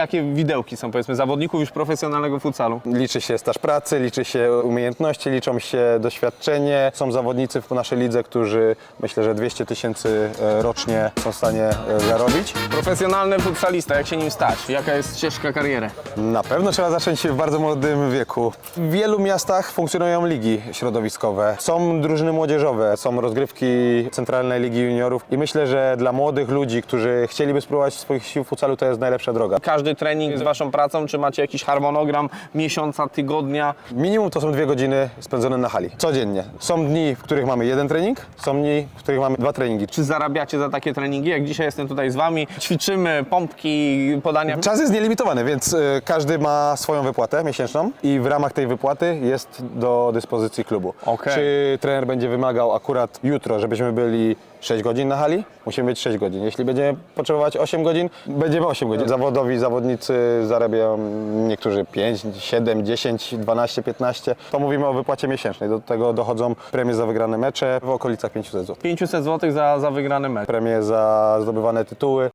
Jakie widełki są, powiedzmy, zawodników już profesjonalnego futsalu? Liczy się staż pracy, liczy się umiejętności, liczą się doświadczenie. Są zawodnicy w naszej lidze, którzy myślę, że 200 tysięcy e, rocznie są w stanie e, zarobić. Profesjonalny futsalista, jak się nim stać? Jaka jest ścieżka kariery? Na pewno trzeba zacząć w bardzo młodym wieku. W wielu miastach funkcjonują ligi środowiskowe, są drużyny młodzieżowe, są rozgrywki Centralnej Ligi Juniorów i myślę, że dla młodych ludzi, którzy chcieliby spróbować swoich sił w futsalu, to jest najlepsza droga. Każdy trening z waszą pracą, czy macie jakiś harmonogram miesiąca, tygodnia? Minimum to są dwie godziny spędzone na hali. Codziennie. Są dni, w których mamy jeden trening, są dni, w których mamy dwa treningi. Czy zarabiacie za takie treningi? Jak dzisiaj jestem tutaj z wami, ćwiczymy pompki, podania. Czas jest nielimitowany, więc y, każdy ma swoją wypłatę miesięczną i w ramach tej wypłaty jest do dyspozycji klubu. Okej. Czy trener będzie wymagał akurat jutro, żebyśmy byli 6 godzin na hali? Musimy być 6 godzin. Jeśli będziemy potrzebować 8 godzin, będziemy 8 godzin. Zawodowi zawodnicy zarabiają niektórzy 5, 7, 10, 12, 15. To mówimy o wypłacie miesięcznej. Do tego dochodzą premie za wygrane mecze w okolicach 500 zł. 500 zł za, za wygrany mecz. Premie za zdobywane tytuły.